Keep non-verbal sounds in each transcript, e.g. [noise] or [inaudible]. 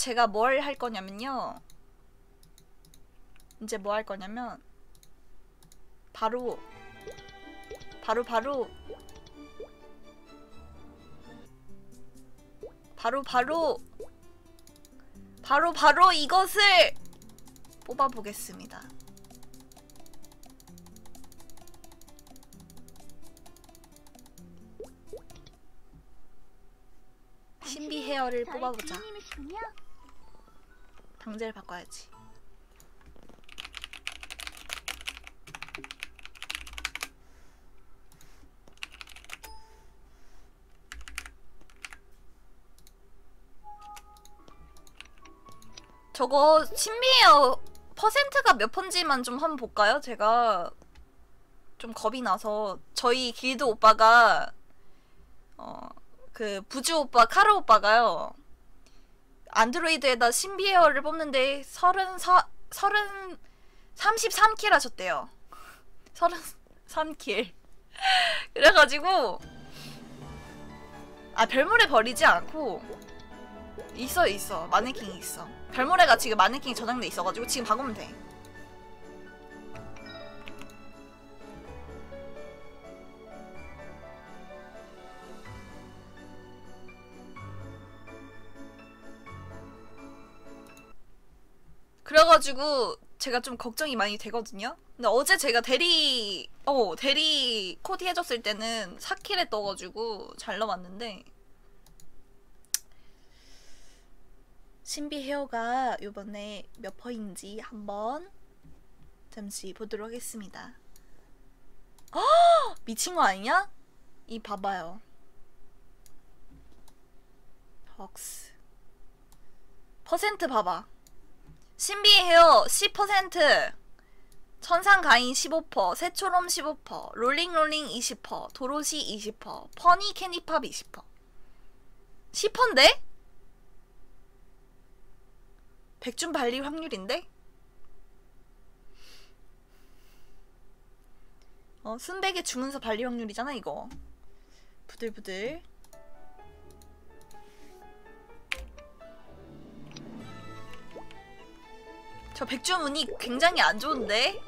제가 뭘 할 거냐면요. 이제 뭐 할 거냐면 바로 바로 바로 바로 바로 바로 바로 이것을 뽑아 보겠습니다. 신비 헤어를 뽑아보자. 당제를 바꿔야지. 저거 신비해요 퍼센트가 몇 번지만 좀 한번 볼까요? 제가 좀 겁이 나서 저희 길드 오빠가 어 그 부주 오빠 카르 오빠가요 안드로이드에다 신비에어를 뽑는데 34, 30, 33킬 하셨대요. 33킬. [laughs] 그래가지고, 아, 별모래 버리지 않고, 있어, 있어. 마네킹이 있어. 별모래가 지금 마네킹이 저장돼 있어가지고 지금 바꾸면 돼. 그래가지고 제가 좀 걱정이 많이 되거든요. 근데 어제 제가 대리 어 대리 코디 해줬을 때는 4킬에 떠가지고 잘 넘었는데 신비 헤어가 요번에 몇 퍼인지 한번 잠시 보도록 하겠습니다. 어 [gasps] 미친 거 아니냐? 이 봐봐요. 벅스 퍼센트 봐봐. 신비 헤어 10%, 천상 가인 15%, 새초롬 15%, 롤링 롤링 20%, 도로시 20%, 퍼니 캐니팝 20%. 10%인데? 백준 발리 확률인데? 어, 순백의 주문서 발리 확률이잖아, 이거. 부들부들. 저 백준 운이 굉장히 안 좋은데?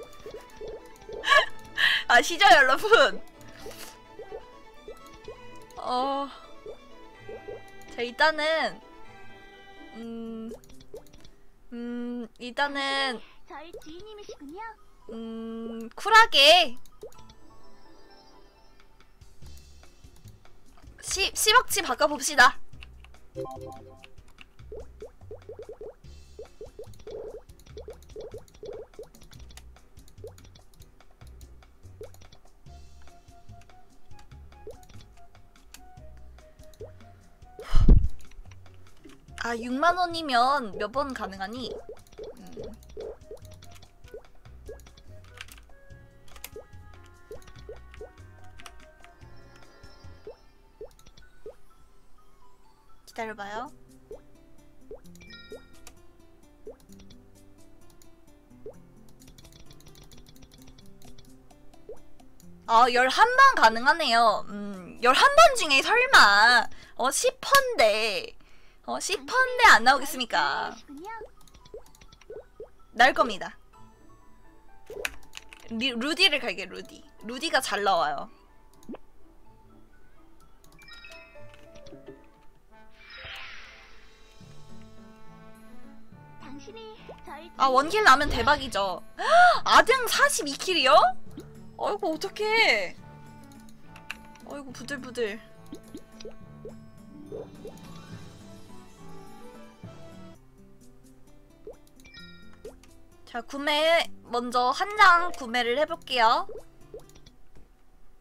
[laughs] 아시죠, 여러분? 어. 자, 일단은, 음, 음, 일단은. 음, 쿨하게, 10, 10억치 바꿔봅시다. 아, 6만원이면 몇 번 가능하니? 음. 기다려봐요. 아, 11번 가능하네요. 음, 11번 중에 설마, 어, 10번데, 어, 10번데 안 나오겠습니까? 날 겁니다. 리, 루디를 갈게, 루디. 루디가 잘 나와요. 아, 원킬 나면 대박이죠. 아등 42킬이요? 어이구, 어떡해. 어이구, 부들부들. 자, 구매, 먼저 한 장 구매를 해볼게요.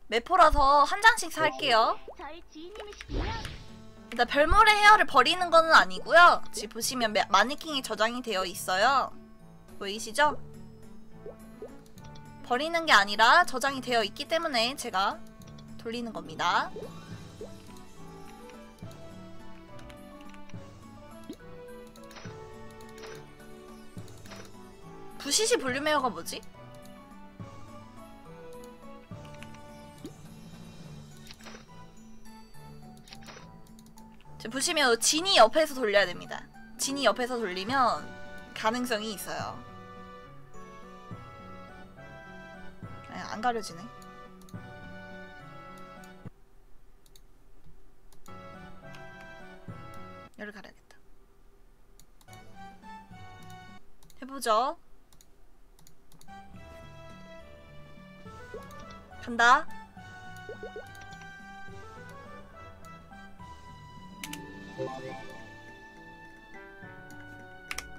매포라서 한 장씩 살게요. 일단 별모래 헤어를 버리는 거는 아니고요. 지금 보시면 마- 마네킹이 저장이 되어 있어요. 보이시죠? 버리는 게 아니라 저장이 되어 있기 때문에 제가 돌리는 겁니다. 부시시 볼륨 헤어가 뭐지? 보시면 진이 옆에서 돌려야 됩니다. 진이 옆에서 돌리면 가능성이 있어요. 아, 안 가려지네. 열을 가려야겠다. 해보죠. 간다.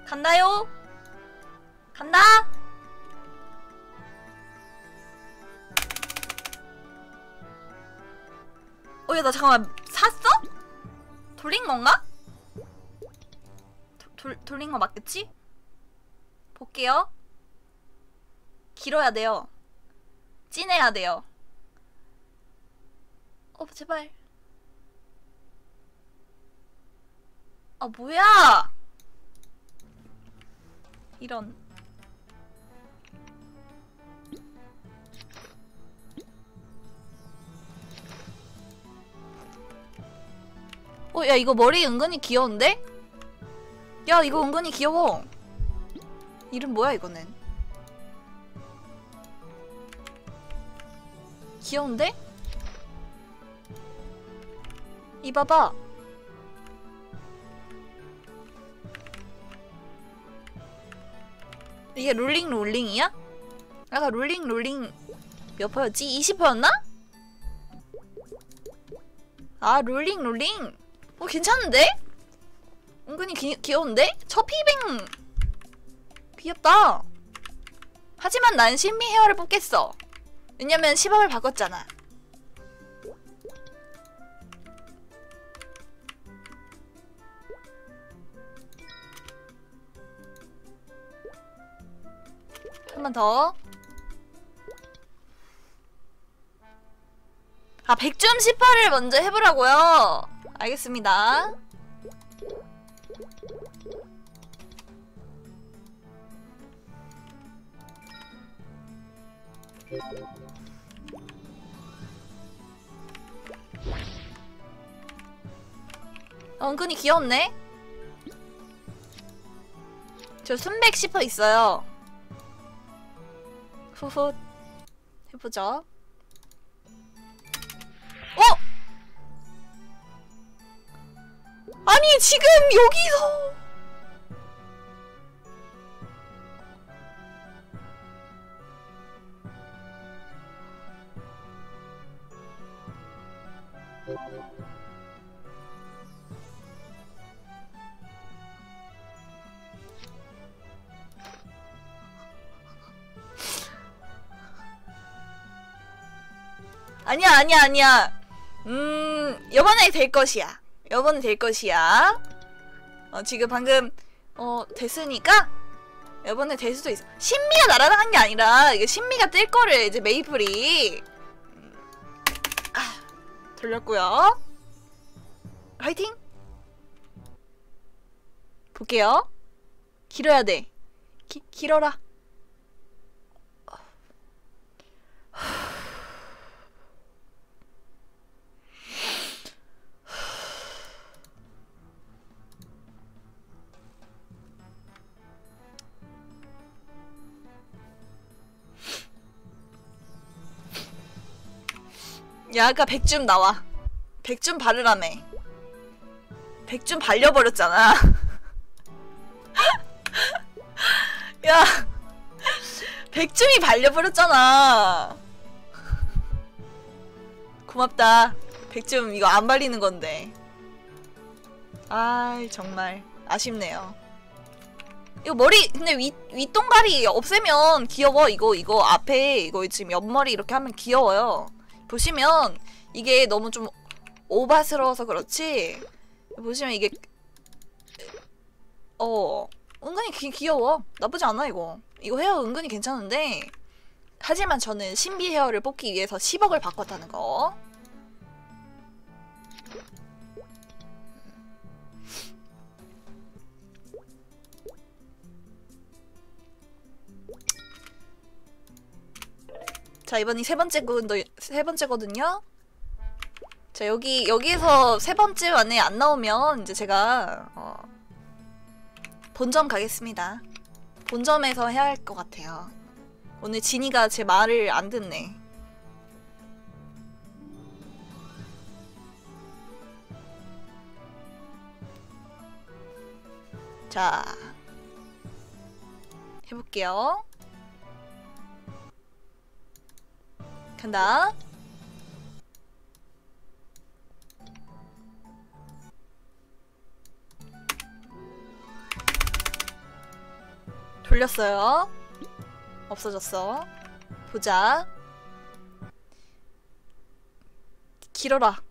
간다요. 간다. 어, 야, 나 잠깐만 샀어? 돌린 건가? 돌린 거 맞겠지? 볼게요. 길어야 돼요. 진해야 돼요. 어, 제발. 아, 뭐야! 이런. 어, 야, 이거 머리 은근히 귀여운데? 야, 이거 은근히 귀여워. 이름 뭐야, 이거는? 귀여운데? 이 봐봐. 이게 롤링 롤링이야? 아까 롤링 롤링 몇 퍼였지? 20퍼였나? 아 롤링 롤링 어 괜찮은데? 은근히 귀, 귀여운데? 처피뱅 귀엽다 하지만 난 신미 헤어를 뽑겠어 왜냐면 10억을 바꿨잖아 한 번 더. 아, 100점 18을 먼저 해보라고요? 알겠습니다. 은근히 귀엽네? 저 순백 10% 있어요. 후훗 해보죠. 어? 아니 지금 여기서 아니야 아니야 아니야. 음 이번에 될 것이야. 이번에 될 것이야. 어 지금 방금 어 됐으니까 이번에 될 수도 있어. 신미가 날아간 게 아니라 이게 신미가 뜰 거를 이제 메이플이 음, 아 돌렸고요. 화이팅! 볼게요. 길어야 돼. 기, 길어라 야 아까 백줌 나와. 백줌 바르라며. 백줌 발려버렸잖아. [laughs] 야 백줌이 발려버렸잖아. 고맙다. 백줌 이거 안 발리는 건데. 아 정말 아쉽네요. 이거 머리 근데 윗 윗동가리 없애면 귀여워. 이거 이거 앞에 이거 지금 옆머리 이렇게 하면 귀여워요 보시면 이게 너무 좀 오바스러워서 그렇지? 보시면 이게 어 은근히 귀, 귀여워. 나쁘지 않아 이거. 이거 헤어 은근히 괜찮은데. 하지만 저는 신비 헤어를 뽑기 위해서 10억을 바꿨다는 거 자 이번이 세 번째 거세 번째거든요. 자 여기 여기에서 세 번째 안에 안 나오면 이제 제가 어, 본점 가겠습니다. 본점에서 해야 할 것 같아요. 오늘 진이가 제 말을 안 듣네. 자, 해볼게요. 간다. 돌렸어요. 없어졌어. 보자. 길어라.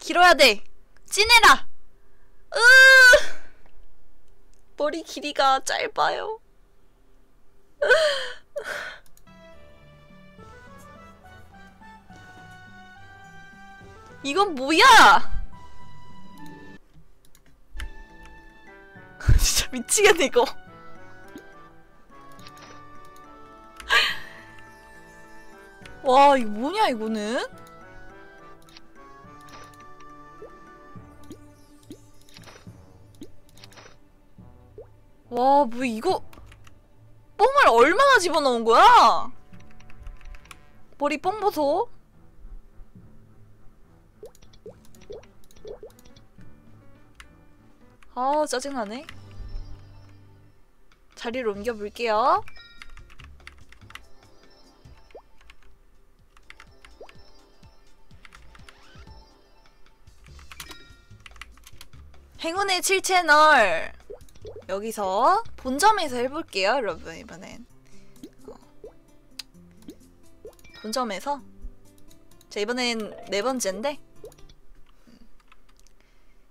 길어야 돼. 진해라. 으 머리 길이가 짧아요. 이건 뭐야? [laughs] 진짜 미치겠네 이거. [laughs] 와 이거 뭐냐 이거는? 와 뭐 이거 뽕을 얼마나 집어넣은 거야? 머리 뽕 보소. 아 짜증나네. 자리를 옮겨볼게요. 행운의 7채널 여기서 본점에서 해볼게요 여러분 이번엔 어. 본점에서 자 이번엔 네 번째인데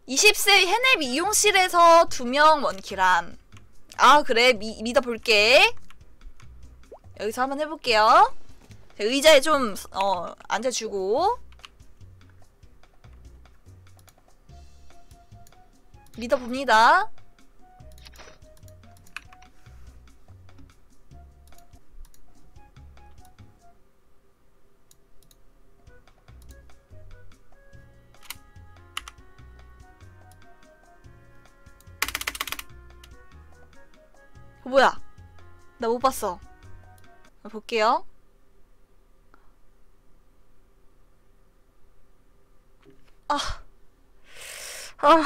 20세 해냅 이용실에서 두 명 원키람. 아 그래. 미, 믿어볼게. 여기서 한번 해볼게요. 자, 의자에 좀 어, 앉아주고. 믿어봅니다. 뭐야? 나 못 봤어. 볼게요. 아. 아.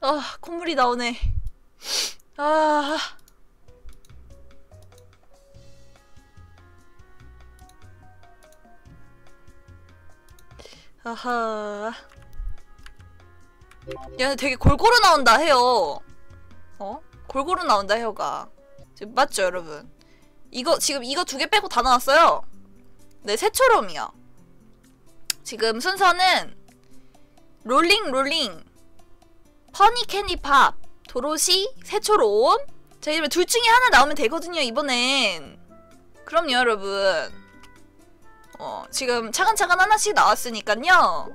아, 콧물이 나오네. 아. 아하. 야, 되게 골고루 나온다, 헤어. 어? 골고루 나온다, 헤어가. 지금 맞죠, 여러분? 이거, 지금 이거 두 개 빼고 다 나왔어요. 네, 새초롬이요. 지금 순서는 롤링, 롤링, 허니 캔디 팝, 도로시, 새초롬. 자, 이러면 둘 중에 하나 나오면 되거든요, 이번엔. 그럼요, 여러분. 어, 지금 차근차근 하나씩 나왔으니까요.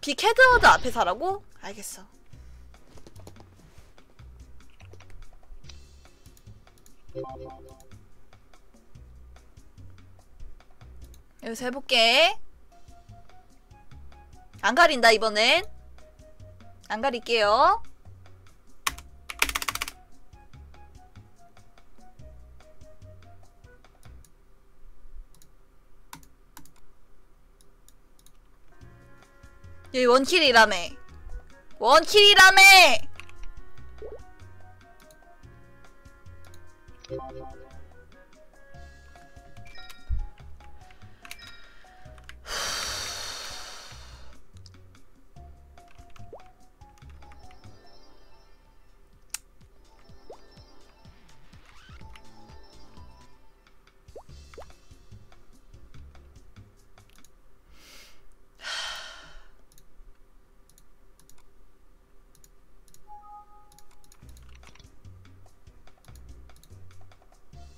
빅 헤드워드 앞에 사라고? 알겠어. 여기서 해볼게. 안 가린다 이번엔 안 가릴게요 여기 원킬이라며. 원킬이라며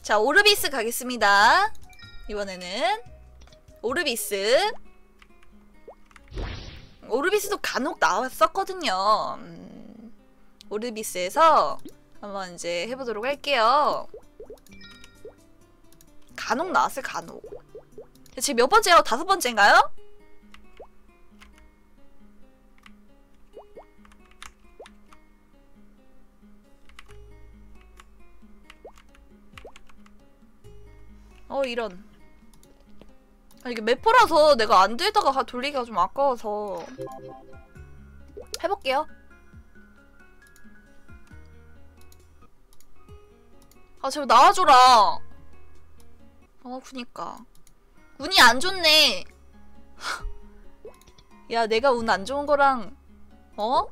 자, 오르비스 가겠습니다. 이번에는 오르비스. 오르비스도 간혹 나왔었거든요. 음, 오르비스에서 한번 이제 해보도록 할게요. 간혹 나왔어요, 간혹. 지금 몇 번째요? 다섯 번째인가요? 어 이런. 아 이게 매포라서 내가 안돼다가 가- 돌리기가 좀 아까워서. 해볼게요. 아 제발 나와줘라. 어 그니까. 운이 안 좋네. [laughs] 야 내가 운 안 좋은 거랑 어?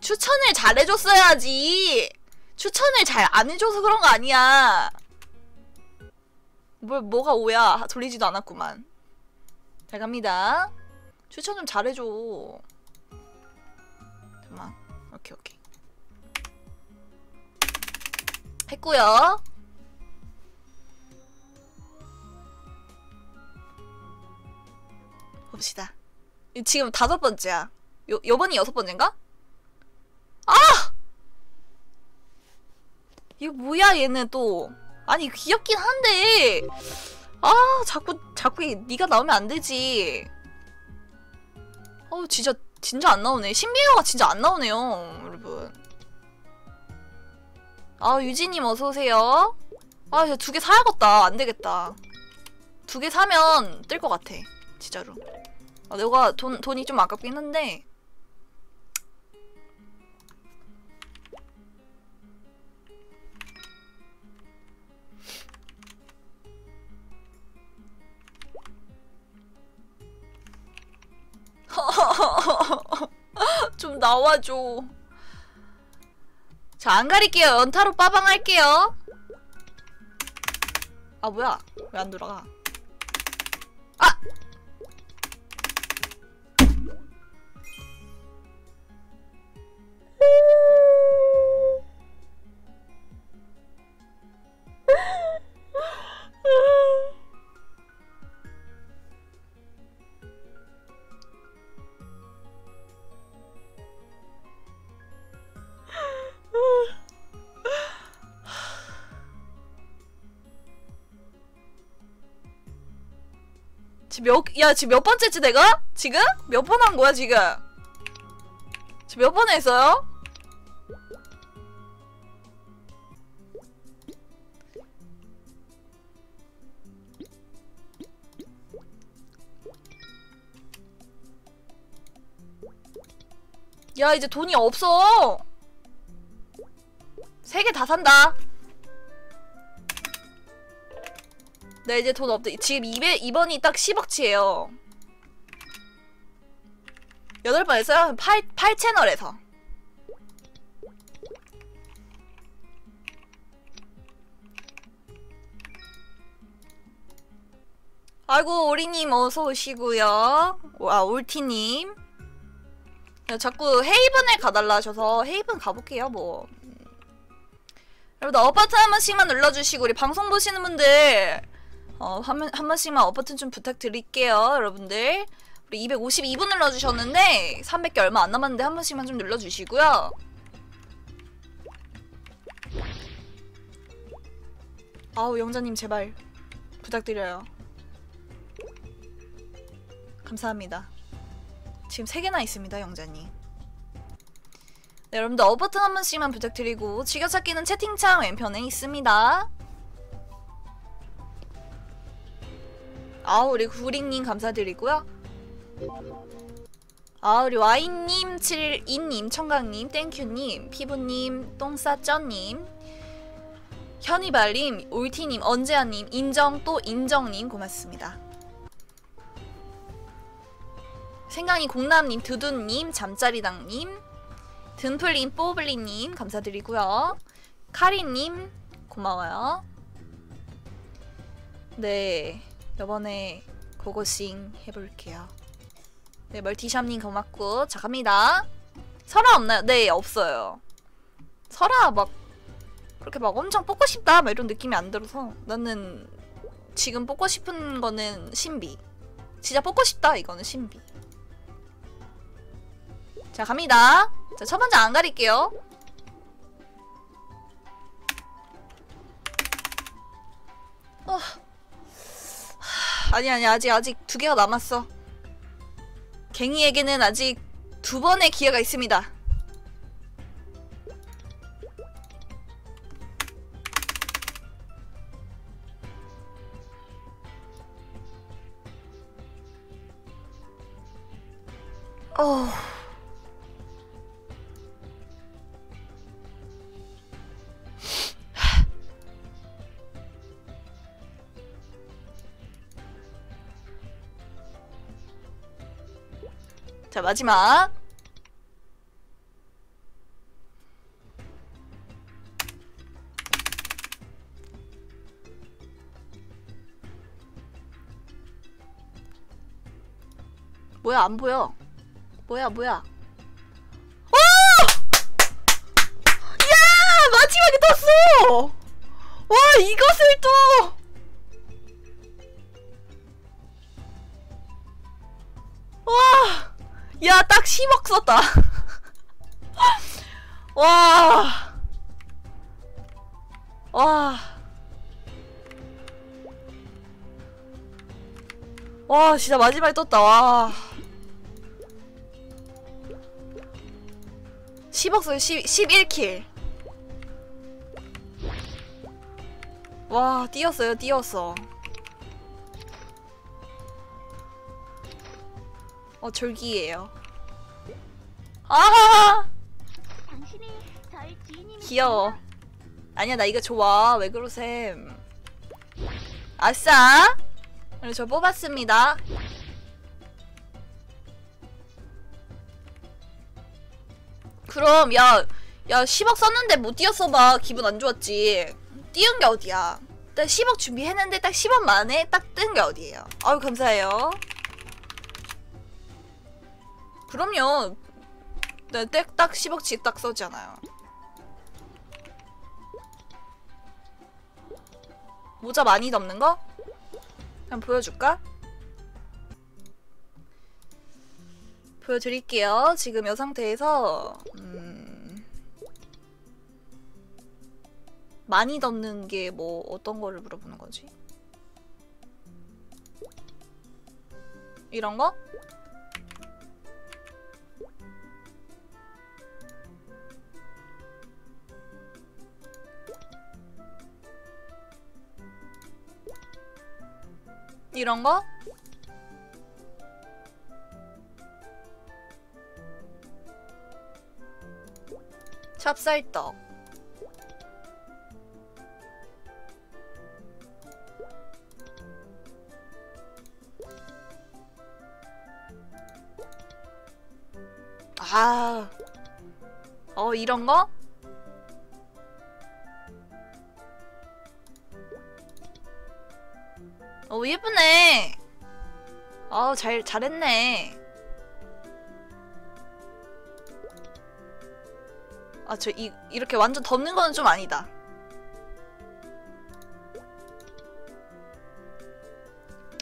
추천을 잘해줬어야지. 추천을 잘 안 해줘서 그런 거 아니야 뭘 뭐가 오야? 돌리지도 않았구만. 잘 갑니다. 추천 좀 잘해줘. 잠깐만. 오케이 오케이. 했고요. 봅시다. 이 지금 다섯 번째야. 요, 요번이 여섯 번째인가? 아! 이거 뭐야 얘는 또 아니 귀엽긴 한데. 아 자꾸 자꾸 이- 네가 나오면 안 되지. 어우 진짜 진짜 안 나오네. 신비호가 진짜 안 나오네요 여러분. 아 유진님 어서 오세요. 아 이제 두개 사야겠다. 안 되겠다. 두 개 사면 뜰 것 같아 진짜로. 아, 내가 돈 돈이 좀 아깝긴 한데 [laughs] 좀 나와줘. 자, 안 가릴게요. 연타로 빠방 할게요. 아, 뭐야. 왜 안 돌아가? 지금 몇, 야, 지금 몇 번째지 내가? 지금? 몇 번 한 거야, 지금? 지금 몇 번 했어요? 야, 이제 돈이 없어! 세 개 다 산다. 네 이제 돈 없대. 지금 200, 2번이 딱 10억치예요. 8번 했어요? 8, 8채널에서. 아이고 오리님 어서 오시고요. 아 올티님. 야, 자꾸 헤이븐에 가달라 하셔서 헤이븐 가볼게요 뭐. 여러분 어버튼 한 번씩만 눌러주시고 우리 방송 보시는 분들 어, 한, 번- 한 번씩만 어버튼 좀 부탁드릴게요, 여러분들. 우리 252분 눌러주셨는데 300개 얼마 안 남았는데 한 번씩만 좀 눌러주시고요. 아우 영자님 제발 부탁드려요. 감사합니다. 지금 3개나 있습니다, 영자님. 네, 여러분들 어버튼 한 번씩만 부탁드리고 즐겨찾기는 채팅창 왼편에 있습니다. 아 우리 구링님 감사드리고요. 아 우리 와인님, 72님, 청강님, 땡큐님, 피부님, 똥싸쩌님, 현이발님, 올티님, 언제아님, 인정 또 인정님 고맙습니다. 생강이 공남님, 두두님, 잠자리당님, 든플님, 뽀블리님 감사드리고요. 카리님 고마워요. 네. 이번에 고고싱 해볼게요. 네, 멀티샵님 고맙고 자 갑니다. 설아 없나요? 네, 없어요. 설아 막 그렇게 막 엄청 뽑고 싶다 막 이런 느낌이 안 들어서 나는 지금 뽑고 싶은 거는 신비. 진짜 뽑고 싶다 이거는 신비. 자 갑니다. 자 첫 번째 안 가릴게요. 어. 아니 아니 아직 아직 두 개가 남았어. 갱이에게는 아직 두 번의 기회가 있습니다. 어... 자, 마지막. 뭐야, 안 보여. 뭐야, 뭐야. 오! 야! 마지막에 떴어! 와, 이것을 또! 야, 딱 10억 썼다. [laughs] 와. 와. 와, 진짜 마지막에 떴다. 와. 10억 써 10, 11킬. 와, 뛰었어요, 뛰었어. 어, 졸기예요. 아! 귀여워. 아니야, 나 이거 좋아. 왜 그러셈. 아싸! 오늘 저 뽑았습니다. 그럼, 야, 야, 10억 썼는데 못 뛰었어봐. 기분 안 좋았지. 띄운 게 어디야. 딱 10억 준비했는데 딱 10억 만에 딱 뜬 게 어디예요. 아유, 감사해요. 그럼요. 네, 딱, 딱 10억치 딱 썼잖아요. 모자 많이 덮는 거? 한번 보여줄까? 보여드릴게요. 지금 이 상태에서 음... 많이 덮는 게 뭐 어떤 거를 물어보는 거지? 이런 거? 이런 거? 찹쌀떡 아, 어 이런 거? 어 예쁘네. 어, 잘 잘했네. 아, 저 이 이렇게 완전 덮는 거는 좀 아니다.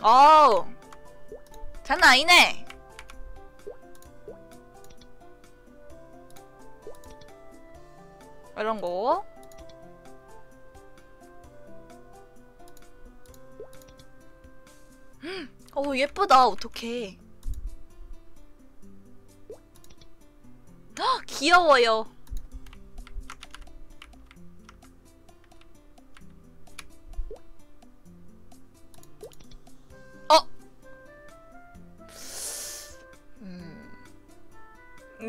어우, 장난 아니네. 이런 거. 어 예쁘다 어떡해. 헉, 귀여워요. 어? 음,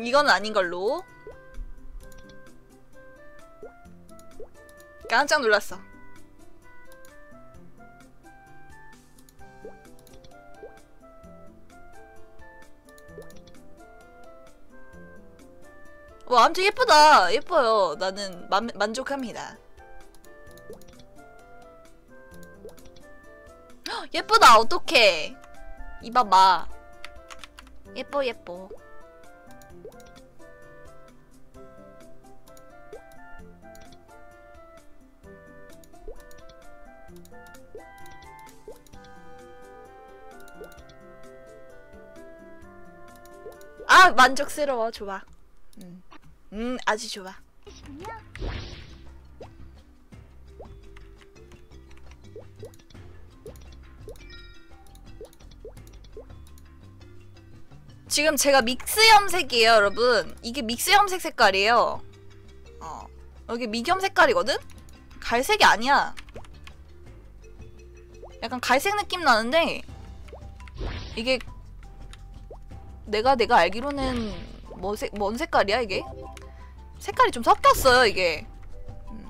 이건 아닌 걸로. 깜짝 놀랐어 와, 엄청 예쁘다. 예뻐요. 나는 만, 만족합니다. 헉, 예쁘다. 어떡해. 이봐봐. 예뻐, 예뻐. 아, 만족스러워. 좋아. 음, 음 아주 좋아. 지금 제가 믹스 염색이에요, 여러분. 이게 믹스 염색 색깔이에요. 어, 여기 미겸 색깔이거든? 갈색이 아니야. 약간 갈색 느낌 나는데 이게 내가 내가 알기로는 뭐 색, 뭔 색깔이야 이게? 색깔이 좀 섞였어요 이게. 음.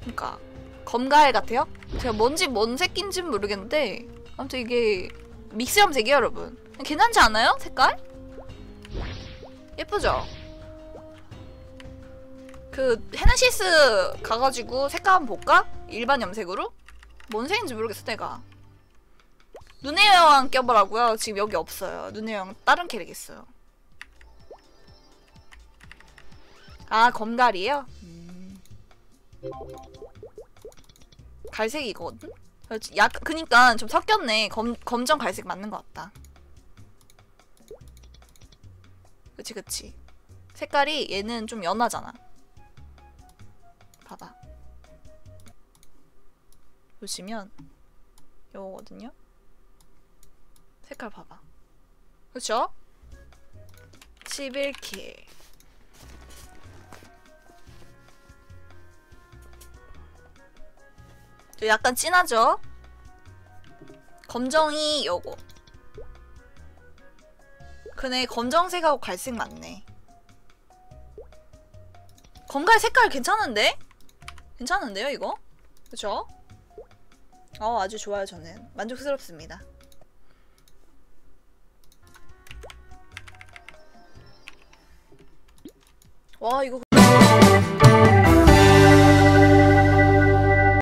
그러니까 검가알 같아요? 제가 뭔지 뭔 색인지 는 모르겠는데 아무튼 이게 믹스 염색이에요 여러분. 괜찮지 않아요? 색깔? 예쁘죠? 그 헤네시스 가가지고 색깔 한번 볼까? 일반 염색으로? 뭔 색인지 모르겠어 내가. 눈의 여왕 껴보라고요? 지금 여기 없어요. 눈의 여왕 다른 캐릭 있어요. 아 검갈이에요? 음. 갈색이거든? 약 그니까 좀 섞였네. 검 검정 갈색 맞는 것 같다. 그치 그치. 색깔이 얘는 좀 연하잖아. 봐봐. 보시면 요거거든요. 색깔 봐봐. 그쵸? 11킬. 저 약간 진하죠? 검정이 요거. 그네 검정색하고 갈색 맞네. 검갈 색깔 괜찮은데? 괜찮은데요 이거? 그쵸? 어 아주 좋아요 저는 만족스럽습니다. 와 이거